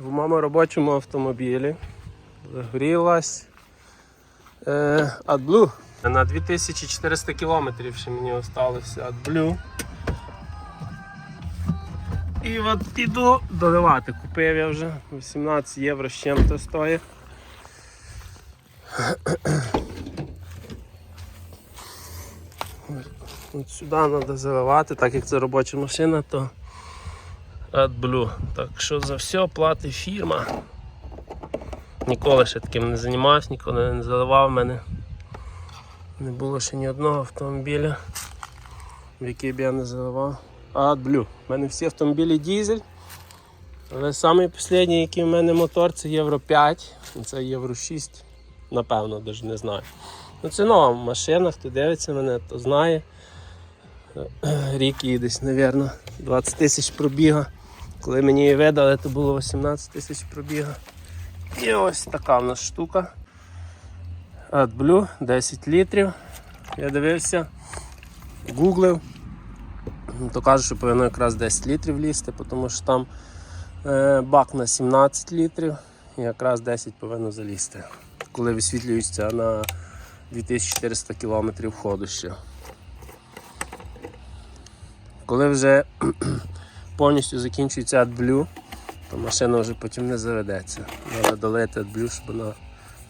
в моєму робочому автомобілі загорілась е, AdBlue. На 2400 кілометрів ще мені залишилося AdBlue. І от піду доливати. Купив я вже 18 євро з чим-то стоїть. От сюди треба заливати, так як це робоча машина, то AdBlue. Так що за все платить фірма. Ніколи ще таким не займався, ніколи не заливав мене. Не було ще ні одного автомобіля, в який б я не заливав. AdBlue. У мене всі автомобілі дізель. Але самий який в мене мотор, це Євро 5, це Євро 6, напевно, навіть не знаю. Ну Це нова машина, хто дивиться мене, то знає. Рік її десь, мабуть, 20 тисяч пробіга. Коли мені її видали, то було 18 тисяч пробіга. І ось така в нас штука. AdBlue 10 літрів. Я дивився, гуглив. То кажуть, що повинно якраз 10 літрів лізти, тому що там е, бак на 17 літрів і якраз 10 повинно залізти. Коли висвітлюється на 2400 км ходу ще. Коли вже повністю закінчується AdBlue, то машина вже потім не заведеться. Треба долити AdBlue, щоб вона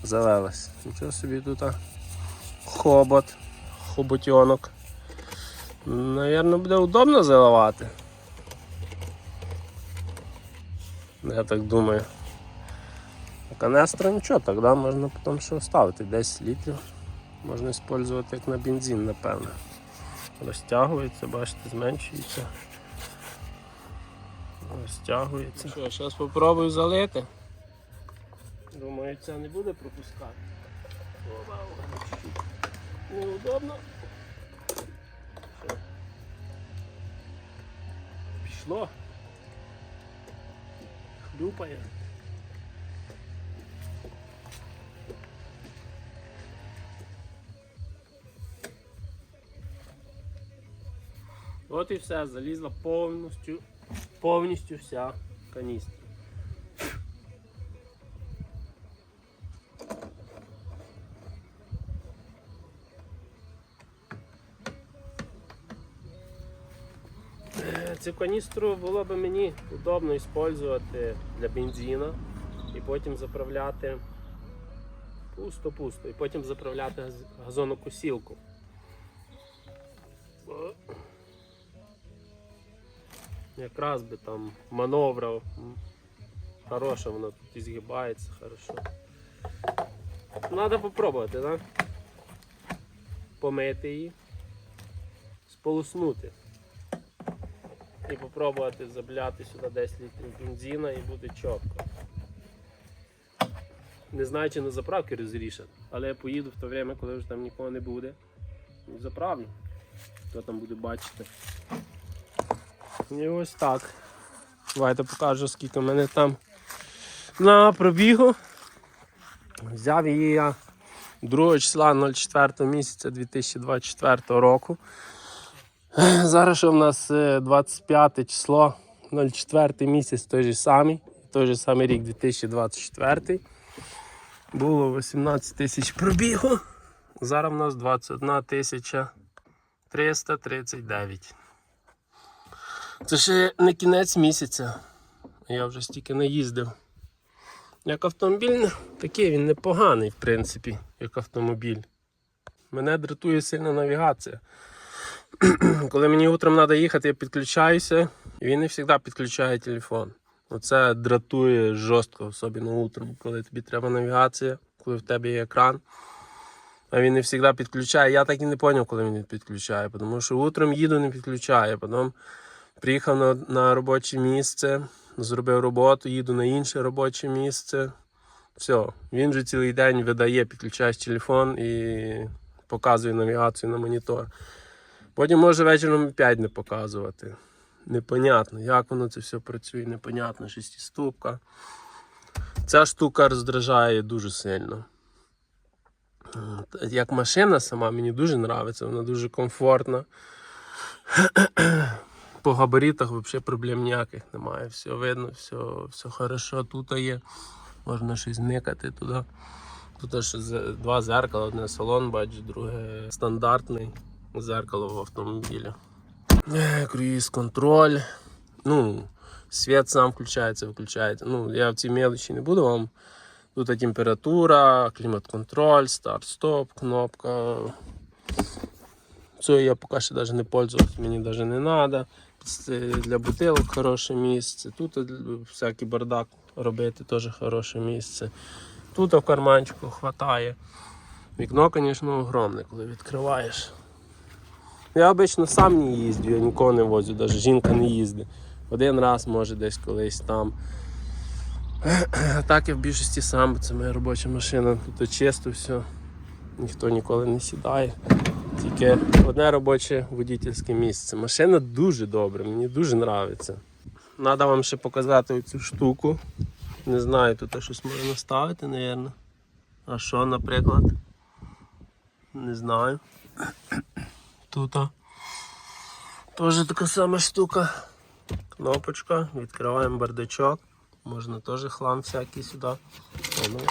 завелась. Нічого собі тут хобот, хоботьонок. Навірно, буде удобно заливати. Я так думаю. Канестра нічого, тоді можна потім ще оставити 10 літрів. Можна використовувати як на бензин, напевно. Розтягується, бачите, зменшується. Розтягується. Що, зараз спробую залити. Думаю, це не буде пропускати. Неудобно. Що? Пішло. Хлюпає. От і все, залізла повністю, повністю вся каністра. Е, Цю каністру було б мені удобно використовувати для бензину і потім заправляти пусто-пусто, і потім заправляти газ- газонокосілку. Якраз би там маневра м, хороша, вона тут і згибається хорошо. Треба попробувати, так? Помити її, сполоснути і попробувати забляти сюди 10 літрів бензина і буде чітко. Не знаю, чи на заправки розрішать, але я поїду в те время, коли вже там нікого не буде. Заправлю. Хто там буде бачити. І ось так. Давайте покажу, скільки в мене там на пробігу. Взяв її я 2 числа 04 місяця 2024 року. Зараз що в нас е, 25 число 04 місяць той же самий, той же самий рік 2024. Було 18 тисяч пробігу. Зараз в нас 21 тисяча 339. Це ще не кінець місяця. Я вже стільки не їздив. Як автомобіль, такий він непоганий, в принципі, як автомобіль. Мене дратує сильно навігація. Коли мені утром треба їхати, я підключаюся, і він не завжди підключає телефон. Оце дратує жорстко, особливо утром, коли тобі треба навігація, коли в тебе є екран. А він не завжди підключає. Я так і не зрозумів, коли він підключає, тому що утром їду, не підключає. Потім приїхав на, на робоче місце, зробив роботу, їду на інше робоче місце. Все, він же цілий день видає, підключаєш телефон і показує навігацію на монітор. Потім може вечором опять не показувати. Непонятно, як воно це все працює, непонятно, шестиступка. Ця штука роздражає дуже сильно. Як машина сама мені дуже подобається, вона дуже комфортна. По габаритах взагалі проблем ніяких немає. Все видно, все, все хорошо. Тут є. Можна щось никати туди. Тут ще два зеркала, одне салон, бачу, друге стандартний зеркало в автомобілі. Е, Круїз контроль. Ну, світ сам включається, виключається. Ну, я в цій мелочі не буду вам. Тут температура, клімат-контроль, старт-стоп, кнопка. Цього я поки що навіть не пользуюсь, мені навіть не треба. Для бутилок хороше місце. Тут всякий бардак робити теж хороше місце. Тут в карманчику хватає. Вікно, звісно, огромне, коли відкриваєш. Я обично сам не їздю, я нікого не возю, навіть жінка не їздить. Один раз, може, десь колись там. А так я в більшості сам, бо це моя робоча машина, тут чисто все, ніхто ніколи не сідає. Тільки одне робоче водительське місце. Машина дуже добра, мені дуже подобається. Треба вам ще показати оцю штуку. Не знаю, тут щось можна ставити, мабуть. А що, наприклад? Не знаю. Тут теж така сама штука. Кнопочка, відкриваємо бардачок. Можна теж хлам всякий сюди. О,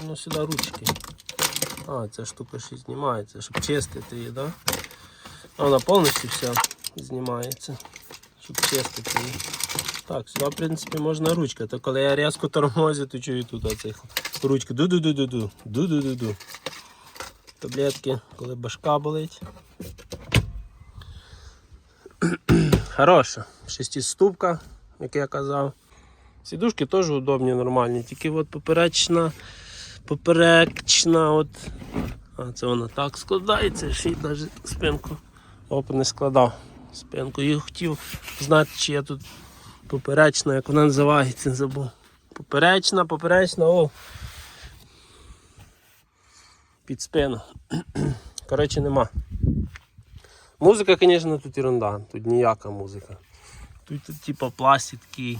ну сюди ручки. А, ця штука ще знімається, щоб чистити її, да? Вона повністю вся знімається, щоб чистити її. Так, сюди, в принципі, можна ручка. То коли я різко тормозю, то чую тут оцих ручку. Ду-ду-ду-ду-ду. Ду-ду-ду-ду. Таблетки, коли башка болить. Хороша. Шестиступка, як я казав. Сідушки теж удобні, нормальні, тільки от поперечна, поперечна, от. А це вона так складається, ще й навіть спинку оп, не складав. Спинку. І хотів знати, чи я тут поперечна, як вона називається, забув. Поперечна, поперечна, о. Під спину. Коротше, нема. Музика, звісно, тут ерунда, тут ніяка музика. Тут, тут типа пластик такий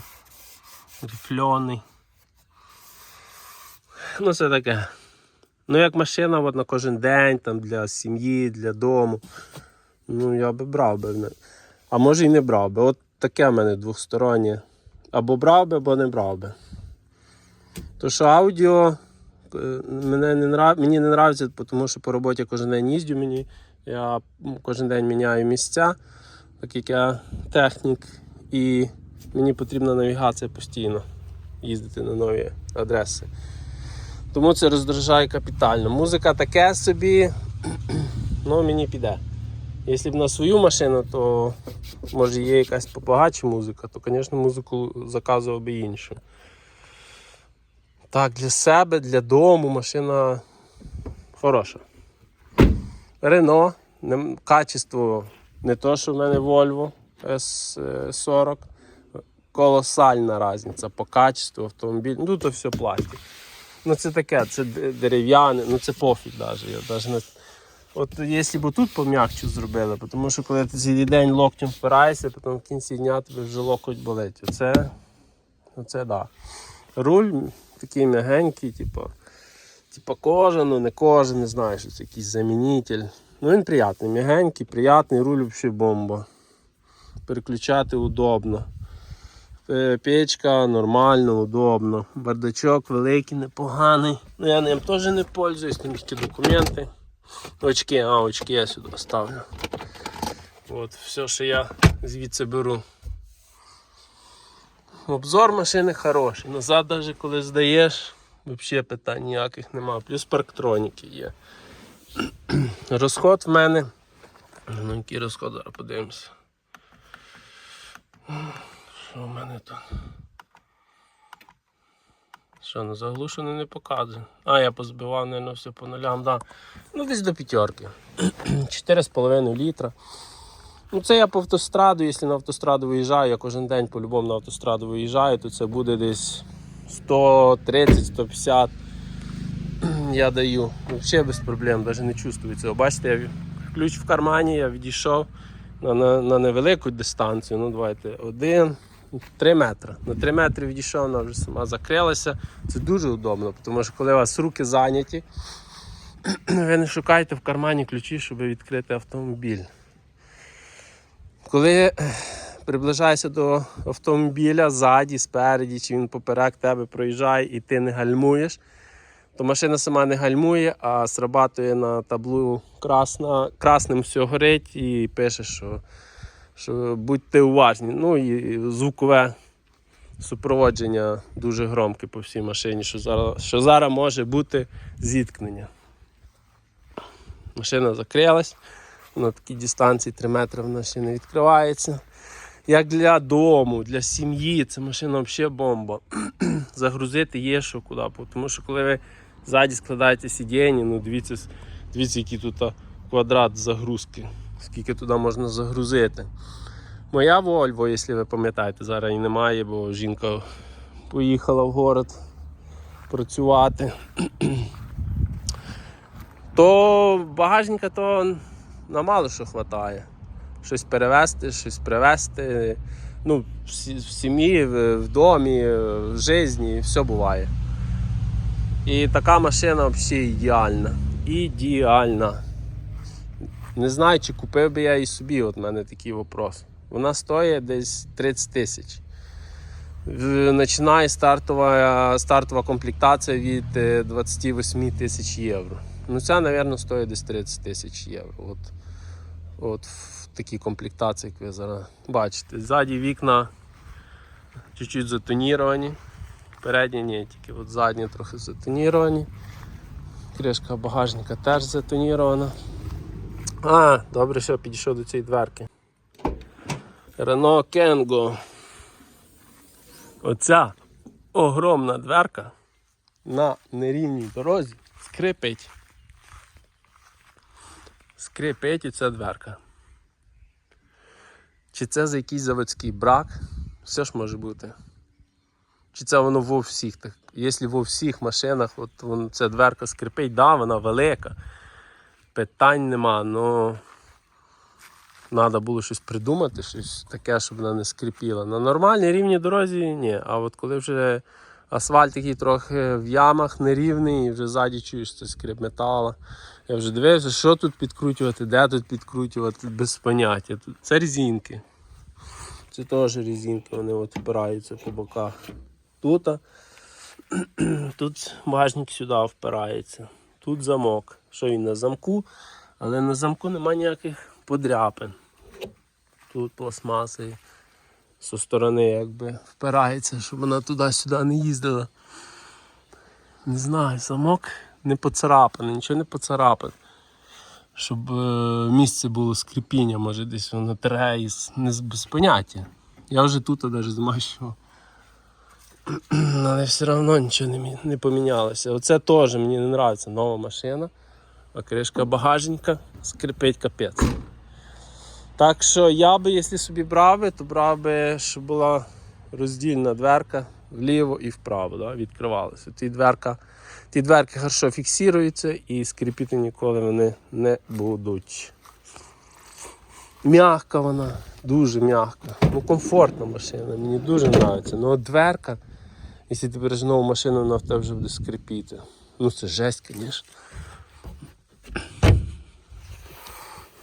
рифльоний. Ну, це таке. Ну, як машина от на кожен день, там, для сім'ї, для дому. Ну, я би брав би. А може і не брав би. От таке в мене двостороннє. Або брав би, або не брав би. То що аудіо е, мене не нрав... мені не подобається, тому що по роботі кожен день їздю мені. Я кожен день міняю місця, так як я технік, і мені потрібна навігація постійно їздити на нові адреси. Тому це роздражає капітально. Музика таке собі, ну мені піде. Якщо б на свою машину, то може є якась побагатша музика, то, звісно, музику заказував би іншу. Так, для себе, для дому машина хороша. Рено, качество не то, що в мене Volvo S40. Колосальна різниця по качеству автомобіля. Ну, то все пластик. Ну це таке, це дерев'яне, ну це пофіг навіть. Даже не... От якщо б тут пом'якче зробили, тому що коли ти цілий день локтем впираєшся, потім в кінці дня тобі вже локоть болить. Оце, оце да. Руль такий м'ягенький, типу, типу кожен, ну не кожен, не знаю, що це якийсь замінитель. Ну він приятний, м'ягенький, приятний, руль взагалі бомба. Переключати удобно. Е, Печка нормально, удобно. Бардачок великий, непоганий. Ну я ним теж не пользуюсь, там тільки документи. Очки, а очки я сюди ставлю. От, все, що я звідси беру. Обзор машини хороший. Назад навіть коли здаєш, взагалі питань ніяких немає. Плюс парктроніки є. Розход в мене. Ну, який розход, зараз подивимося. Що в мене тут? Що, на заглушене не показує. А, я позбивав, мабуть, все по нулям, да. Ну, десь до п'ятерки. 4,5 літра. Ну, це я по автостраду, якщо на автостраду виїжджаю, я кожен день по-любому на автостраду виїжджаю, то це буде десь 130-150 я даю. Взагалі без проблем, навіть не чувствую цього. Бачите, я ключ в кармані, я відійшов на, на, на невелику дистанцію. Ну, давайте, один, три метри. На три метри відійшов, вона вже сама закрилася. Це дуже удобно, тому що коли у вас руки зайняті, ви не шукаєте в кармані ключі, щоб відкрити автомобіль. Коли приближаєшся до автомобіля ззаді, спереді, чи він поперек тебе проїжджає і ти не гальмуєш, то машина сама не гальмує, а срабатує на таблу красна, красним все горить і пише, що, що будьте уважні. Ну і звукове супроводження дуже громке по всій машині, що зараз, що зараз може бути зіткнення. Машина закрилась, на такій дистанції 3 метри вона ще не відкривається. Як для дому, для сім'ї, це машина взагалі бомба. Загрузити є що куди. Тому що коли ви ззаді складаєте сидіння, ну дивіться, дивіться, який тут квадрат загрузки, скільки туди можна загрузити. Моя Volvo, якщо ви пам'ятаєте, зараз її немає, бо жінка поїхала в город працювати. То багажника то на мало що вистачає. Щось перевезти, щось привезти. Ну, в сім'ї, в, в домі, в житті, все буває. І така машина взагалі ідеальна. Ідеальна. Не знаю, чи купив би я її собі, от в мене такий вопрос. Вона стоїть десь 30 тисяч. Починає стартова, стартова комплектація від е, 28 тисяч євро. Ну, ця, мабуть, стоїть десь 30 тисяч євро. От, от в такій комплектації, як ви зараз бачите. Ззаді вікна чуть-чуть затоніровані. Передні ні, тільки от задні трохи затоніровані. Кришка багажника теж затонірована. А, добре, що підійшов до цієї дверки. Renault Kangoo. Оця огромна дверка на нерівній дорозі скрипить. Скрипить і ця дверка. Чи це за якийсь заводський брак? Все ж може бути. Чи це воно во всіх так? Якщо во всіх машинах от вон, ця дверка скрипить, да, вона велика. Питань нема, але треба було щось придумати, щось таке, щоб вона не скрипіла. На нормальній рівній дорозі ні. А от коли вже асфальт такий трохи в ямах нерівний, і вже ззаді чуєш цей скрип металу. Я вже дивився, що тут підкручувати, де тут підкручувати, без поняття. Це резинки. Це теж резинки, вони от впираються по боках. Тут, тут багажник сюди впирається. Тут замок. Що він на замку, але на замку немає ніяких подряпин. Тут пластмаси зі сторони якби впирається, щоб вона туди-сюди не їздила. Не знаю, замок не поцарапаний, нічого не поцарапаний. Щоб е, місце було скріпіння, може десь воно тре із не без поняття. Я вже тут навіть змащував. Але все одно нічого не, не помінялося. Оце теж мені не подобається нова машина. А кришка багажника скрипить капець. Так що я би, якщо собі брав би, то брав би, щоб була роздільна дверка вліво і вправо, да, відкривалася. Ті, дверка, ті дверки хорошо фіксуються і скріпіти ніколи вони не будуть. Мягка вона, дуже м'яка. Ну, комфортна машина, мені дуже подобається. Ну, дверка, якщо ти береш нову машину, вона в тебе вже буде скрипіти. Ну це жесть, звісно.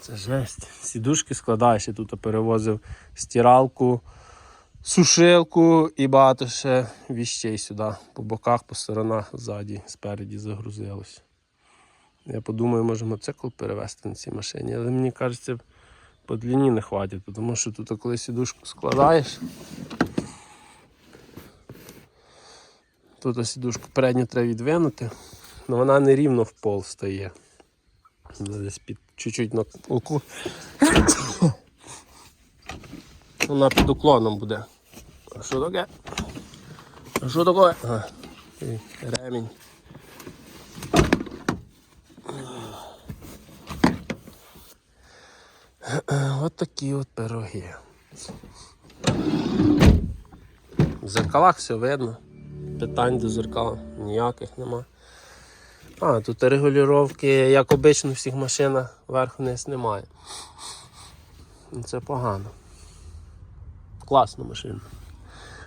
Це жесть. Сідушки складаєш, я тут перевозив стиралку, сушилку і багато ще віщей сюди. По боках, по сторонах, ззаді, спереді загрузилось. Я подумаю, може мотоцикл перевезти на цій машині, але мені кажеться, по длині не хватить, тому що тут коли сідушку складаєш, тут сідушку передню треба відвинути, але вона не рівно в пол стає. Десь під чуть-чуть на уклон. Вона під уклоном буде. А що таке? А що таке? А, ремінь. От такі от пироги. В зеркалах все видно. Питань до зеркал ніяких нема. А, тут регулювання, як обично в всіх машинах, вверх-вниз немає. Ну, Це погано. Класна машина.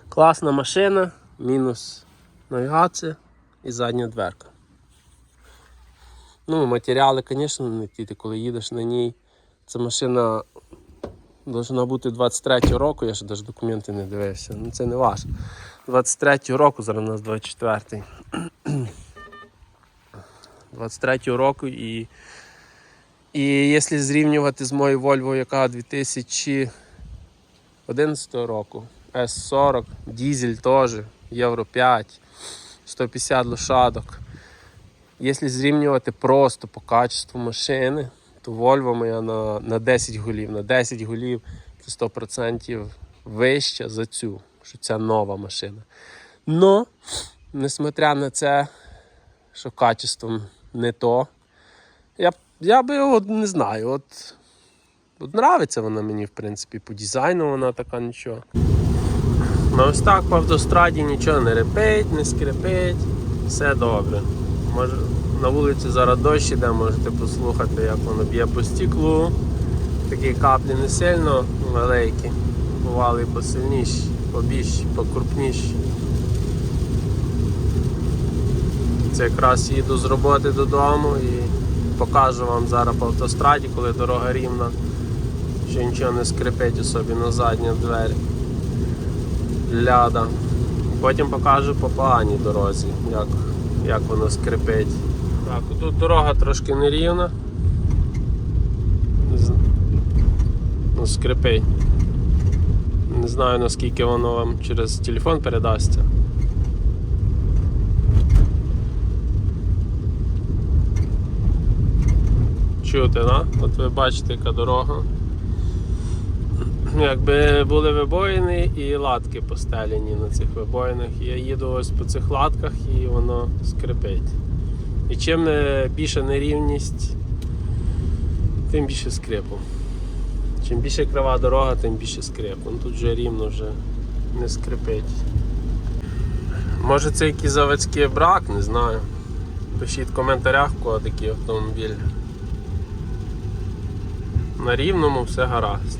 Класна машина, мінус навігація і задня дверка. Ну, матеріали, звісно, не ті, ти коли їдеш на ній. Це машина Должна бути 23 року, я ще навіть документи не дивився. Ну це не ваш. 23 року, зараз у нас 24. 23 року і. І якщо зрівнювати з моєю Volvo, яка 2011 року, S40, дізель теж, Євро 5, 150 лошадок. Якщо зрівнювати просто по качеству машини, то Volvo моя на, на 10 голів. На 10 голів це 100% вища за цю, що це нова машина. Но, несмотря на це, що качеством не то, я, я би от не знаю. От, от нравиться вона мені, в принципі, по дизайну вона така нічого. Ну ось так по автостраді нічого не репить, не скрипить, все добре. Може, на вулиці зараз дощ іде, можете послухати, як воно б'є по стеклу. Такі каплі не сильно великі, бували посильніші, побільші, покрупніші. Це якраз їду з роботи додому і покажу вам зараз по автостраді, коли дорога рівна, що нічого не скрипить, особливо задні двері. Ляда. Потім покажу по поганій дорозі, як, як воно скрипить. Так, тут дорога трошки нерівна. Ну, скрипить. Не знаю наскільки воно вам через телефон передасться. Чути, да? От ви бачите, яка дорога. Якби були вибоїни і латки постелені на цих вибоїнах. Я їду ось по цих латках і воно скрипить. І чим більша нерівність, тим більше скрипу. Чим більше крива дорога, тим більше скрипу. Ну, тут вже рівно вже не скрипить. Може це якийсь заводський брак, не знаю. Пишіть в коментарях, кого такий автомобіль. На рівному все гаразд.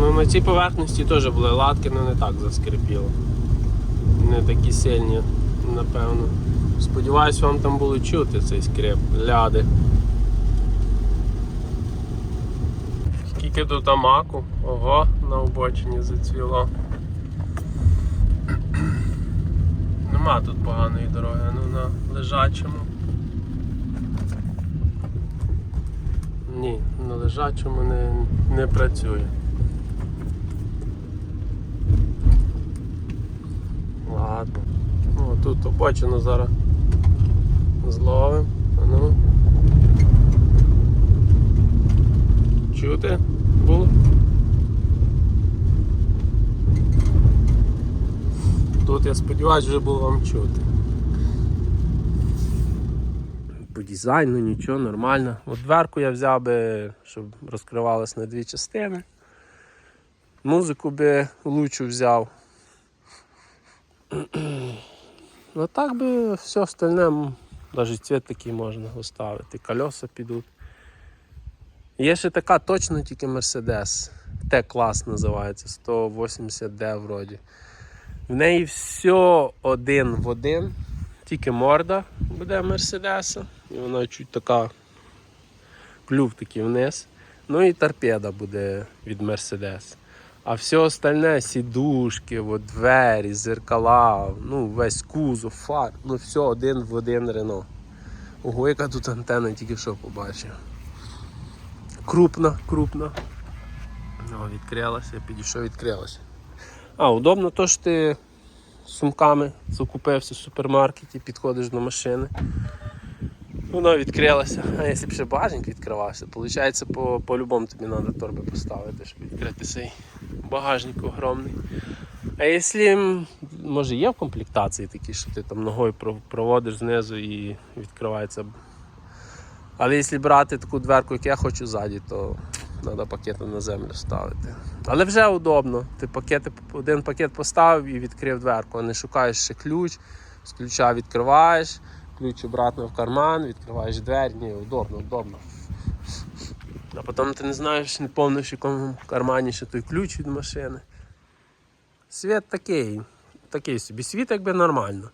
Ну, на цій поверхності теж були латки, але не так заскрипіло. Не такі сильні, напевно. Сподіваюсь, вам там було чути цей скрип, ляди. Скільки тут амаку? Ого, на обочині зацвіло. Нема тут поганої дороги, ну на лежачому. Ні, на лежачому не, не працює. Ладно. Ну, тут обочину зараз зловим. Ну. Чути було? Тут я сподіваюся, вже було вам чути. По дизайну нічого, нормально. От дверку я взяв би, щоб розкривалась на дві частини. Музику би лучшу взяв. Ну так би все остальне, навіть цвіт такий можна оставити, колеса підуть. Є ще така точно тільки Mercedes. Т-клас називається 180D вроді. В неї все один в один, тільки морда буде Мерседеса. І вона чуть така клюв такий вниз. Ну і торпеда буде від Мерседес. А все остальне сідушки, от двері, зеркала, ну весь кузов, фар, ну все один в один Рено. Ого, яка тут антенна тільки що побачив. Крупна, крупна. О, відкрилася, підійшов, відкрилася. А, удобно то, що ти сумками закупився в супермаркеті, підходиш до машини. Вона відкрилася. А якщо б ще багажник відкривався, виходить, по, по-любому тобі треба торби поставити, щоб відкрити цей багажник огромний. А якщо, може, є в комплектації такі, що ти там ногою проводиш знизу і відкривається. Але якщо брати таку дверку, як я хочу ззаді, то треба пакети на землю ставити. Але вже удобно. Ти пакети, один пакет поставив і відкрив дверку, а не шукаєш ще ключ, з ключа відкриваєш, ключ обратно в карман, відкриваєш двері. Ні, удобно, удобно. А потім ти не знаєш, не помниш, в якому кармані ще той ключ від машини. Світ такий, такий собі. Світ якби нормально.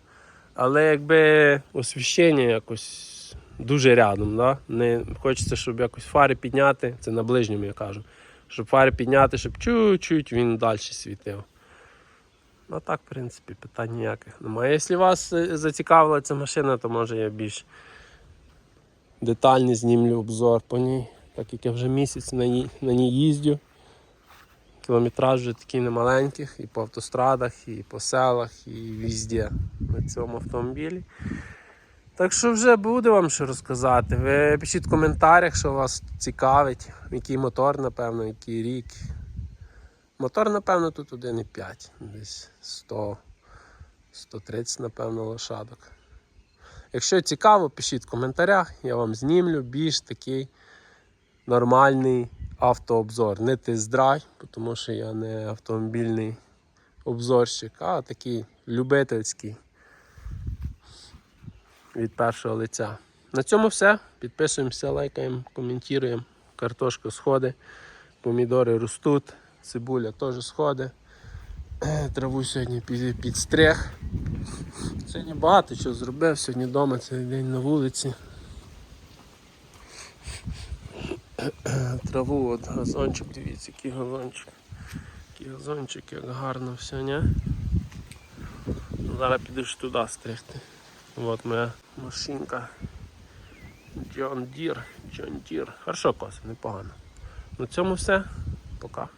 Але якби освіщення якось дуже рядом. Да? Не хочеться, щоб якось фари підняти, це на ближньому я кажу. Щоб фари підняти, щоб чуть-чуть він далі світив. Ну так, в принципі, питань ніяких немає. Якщо вас е, зацікавила ця машина, то може я більш детальний знімлю обзор по ній, так як я вже місяць на ній, на ній їздю. Кілометраж вже такий немаленьких, і по автострадах, і по селах, і везде на цьому автомобілі. Так що вже буде вам що розказати. Ви пишіть в коментарях, що вас цікавить, який мотор, напевно, який рік. Мотор, напевно, тут 1,5, десь 100, 130, напевно, лошадок. Якщо цікаво, пишіть в коментарях, я вам знімлю більш такий нормальний автообзор. Не тест-драйв, тому що я не автомобільний обзорщик, а такий любительський від першого лиця. На цьому все. Підписуємося, лайкаємо, коментуємо. Картошка сходить, помідори ростуть, цибуля теж сходить. Траву сьогодні під- підстриг. Сьогодні багато чого зробив, сьогодні вдома цей день на вулиці. Траву, от газончик, дивіться, який газончик. Який газончик, як гарно все? Ну, Зараз підеш туди стригти. От моя машинка. John Deere. John Deere. Хорошо кос, непогано. На цьому все. Пока.